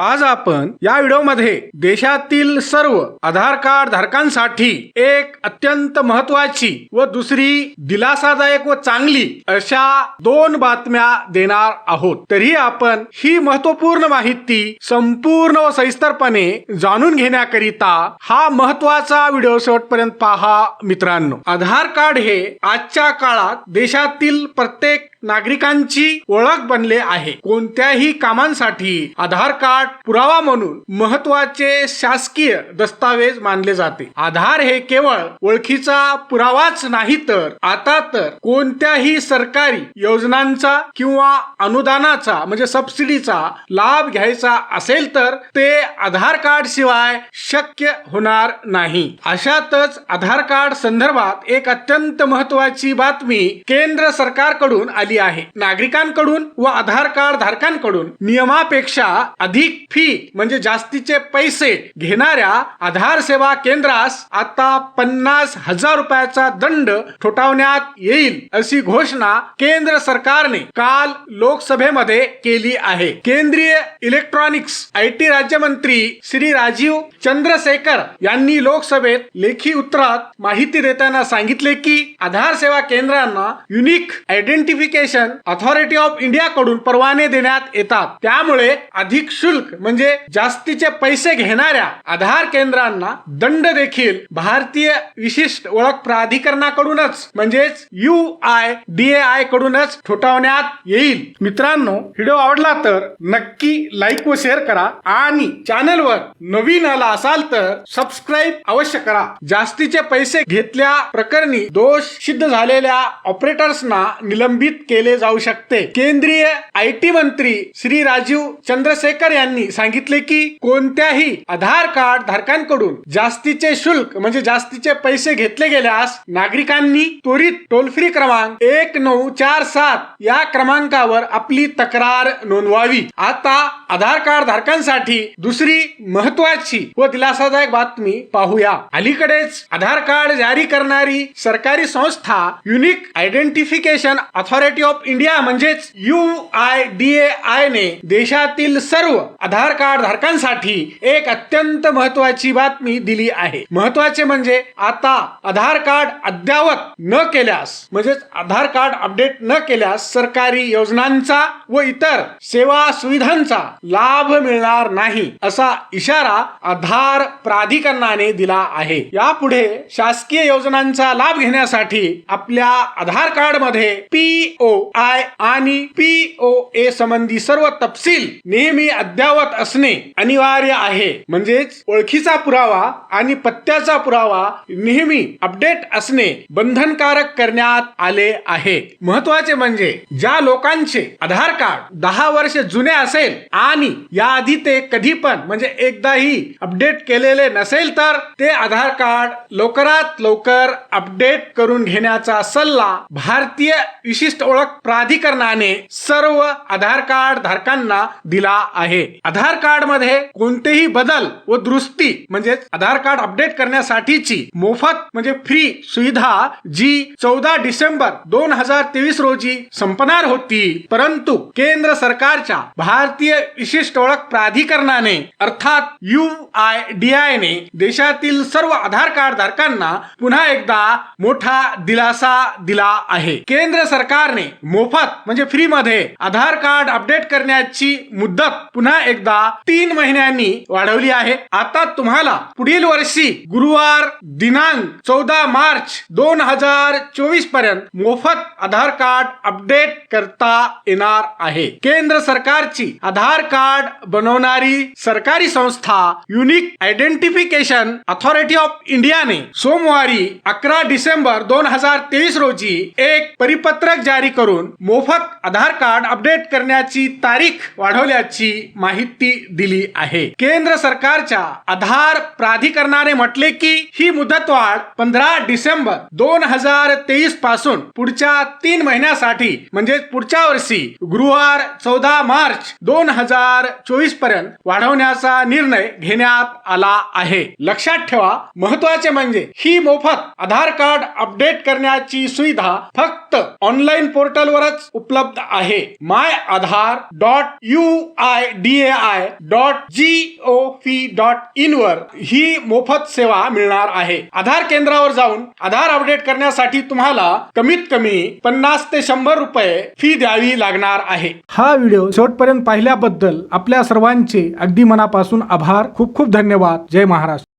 आज आपण या व्हिडिओमध्ये देशातील सर्व आधार कार्ड धारकांसाठी एक अत्यंत महत्वाची व दुसरी दिलासादायक व चांगली अशा दोन बातम्या देणार आहोत. तरी आपण ही महत्त्वपूर्ण माहिती संपूर्ण व सविस्तरपणे जाणून घेण्याकरिता हा महत्त्वाचा व्हिडिओ शेवटपर्यंत पहा मित्रांनो. आधार कार्ड हे आजच्या काळात देशातील प्रत्येक नागरिकांची ओळख बनले आहे. कोणत्याही कामांसाठी आधार कार्ड पुरावा म्हणून महत्त्वाचे शासकीय दस्तावेज मानले जाते. आधार हे केवळ ओळखीचा पुरावाच नाही तर आता तर कोणत्याही सरकारी योजनांचा किंवा अनुदानाचा म्हणजे सबसिडीचा लाभ घ्यायचा असेल तर ते आधार कार्ड शिवाय शक्य होणार नाही. अशातच आधार कार्ड संदर्भात एक अत्यंत महत्वाची बातमी केंद्र सरकारकडून आली आहे. नागरिकांकडून व आधार कार्ड धारकांकडून नियमापेक्षा अधिक फी म्हणजे जास्तीचे पैसे घेणाऱ्या आधार सेवा केंद्रास आता पन्नास हजार रुपयाचा दंड ठोठावण्यात येईल अशी घोषणा केंद्र सरकारने काल लोकसभेमध्ये केली आहे. केंद्रीय इलेक्ट्रॉनिक्स आय टी राज्यमंत्री श्री राजीव चंद्रशेखर यांनी लोकसभेत लेखी उत्तरात माहिती देताना सांगितले की आधार सेवा केंद्रांना unique identification authority of India कडून परवाने देण्यात येतात. त्यामुळे अधिक शुल्क म्हणजे जास्तीचे पैसे घेणाऱ्या आधार केंद्रांना दंड देखील भारतीय विशिष्ट ओळख प्राधिकरणाकडूनच म्हणजेच यू आय डी आय कडूनच ठोठावण्यात येईल. मित्रांनो व्हिडिओ आवडला तर नक्की लाईक व शेअर करा आणि चॅनलवर नवीन आला असाल तर सबस्क्राईब अवश्य करा. जास्तीचे पैसे घेतल्या प्रकरणी दोष सिद्ध झालेल्या ऑपरेटर्सना निलंबित केले जाऊ शकते. केंद्रीय आय टी मंत्री श्री राजीव चंद्रशेखर यांनी सांगितले की कोणत्याही आधार कार्ड धारकांकडून जास्तीचे शुल्क म्हणजे जास्तीचे पैसे घेतले गेल्यास नागरिकांनी त्वरित टोल फ्री क्रमांक एक नऊ चार सात या क्रमांकावर आपली तक्रार नोंदवावी. आता आधार कार्ड धारकांसाठी दुसरी महत्वाची व दिलासादायक बातमी पाहूया. अलीकडेच आधार कार्ड जारी करणारी सरकारी संस्था unique identification authority of India म्हणजेच U I D A I ने देशातील सर्व आधार कार्ड धारकांसाठी एक अत्यंत महत्वाची बातमी दिली आहे. महत्त्वाचे म्हणजे आता आधार कार्ड अद्यावत न केल्यास म्हणजेच आधार कार्ड अपडेट न केल्यास सरकारी योजनांचा व इतर सेवा सुविधांचा लाभ मिळणार नाही असा इशारा आधार प्राधिकरणाने दिला आहे. यापुढे शासकीय योजनांचा लाभ घेण्यासाठी आपल्या आधार कार्डमध्ये पी ओ आय आणि पी ओ ए संबंधी सर्व तपशील नेहमी अद्याप अद्यावत असणे अनिवार्य आहे. म्हणजेच ओळखीचा पुरावा आणि पत्त्याचा पुरावा नेहमी अपडेट असणे बंधनकारक करण्यात आले आहे. महत्त्वाचे म्हणजे ज्या लोकांचे आधार कार्ड दहा वर्ष जुने असेल आणि याआधी ते कधी पण म्हणजे एकदाही अपडेट केलेले नसेल तर ते आधार कार्ड लवकरात लवकर अपडेट करून घेण्याचा सल्ला भारतीय विशिष्ट ओळख प्राधिकरणाने सर्व आधार कार्ड धारकांना दिला आहे. आधार कार्डमध्ये कोणतेही बदल व दुरुस्ती म्हणजेच आधार कार्ड अपडेट करण्यासाठीची मोफत म्हणजे फ्री सुविधा जी चौदा डिसेंबर दोन हजार तेवीस रोजी संपणार होती. परंतु केंद्र सरकारच्या भारतीय विशिष्ट ओळख प्राधिकरणाने अर्थात यू आय डी आय ने देशातील सर्व आधार कार्ड धारकांना पुन्हा एकदा मोठा दिलासा दिला आहे. केंद्र सरकारने मोफत म्हणजे फ्री मध्ये आधार कार्ड अपडेट करण्याची मुदत पुन्हा एकदा तीन महिन्यांनी वाढवली आहे. आता तुम्हाला पुढील वर्षी गुरुवार दिनांक चौदा मार्च दोन हजार चोवीसपर्यंत मोफत आधार कार्ड अपडेट करता येणार आहे. केंद्र सरकारची आधार कार्ड बनवणारी सरकारी संस्था युनिक आयडेंटिफिकेशन अथॉरिटी ऑफ इंडियाने सोमवारी अकरा डिसेंबर दोन हजार तेवीस रोजी एक परिपत्रक जारी करून मोफत आधार कार्ड अपडेट करण्याची तारीख वाढवल्याची माहिती दिली आहे. केंद्र सरकारच्या आधार प्राधिकरणाने म्हटले की ही मुदतवाढ पंधरा डिसेंबर दोन हजार तेवीसपासून पुढच्या तीन महिन्यासाठी म्हणजे पुढच्या वर्षी गुरुवार चौदा मार्च दोन हजार चोवीसपर्यंत वाढवण्याचा निर्णय घेण्यात आला आहे. लक्षात ठेवा महत्त्वाचे म्हणजे ही मोफत आधार कार्ड अपडेट करण्याची सुविधा फक्त ऑनलाईन पोर्टलवरच उपलब्ध आहे. My Aadhaar dot U I D A I dot G O P dot in वर ही मोफत सेवा मिळणार आहे. आधार केंद्रावर जाऊन आधार अपडेट करण्यासाठी तुम्हाला कमीत कमी पन्नास ते शंभर रुपये फी द्यावी लागणार आहे. हा व्हिडिओ शेवटपर्यंत पाहिल्याबद्दल आपल्या सर्वांचे अगदी मनापासून आभार. खूप खूप धन्यवाद. जय महाराष्ट्र.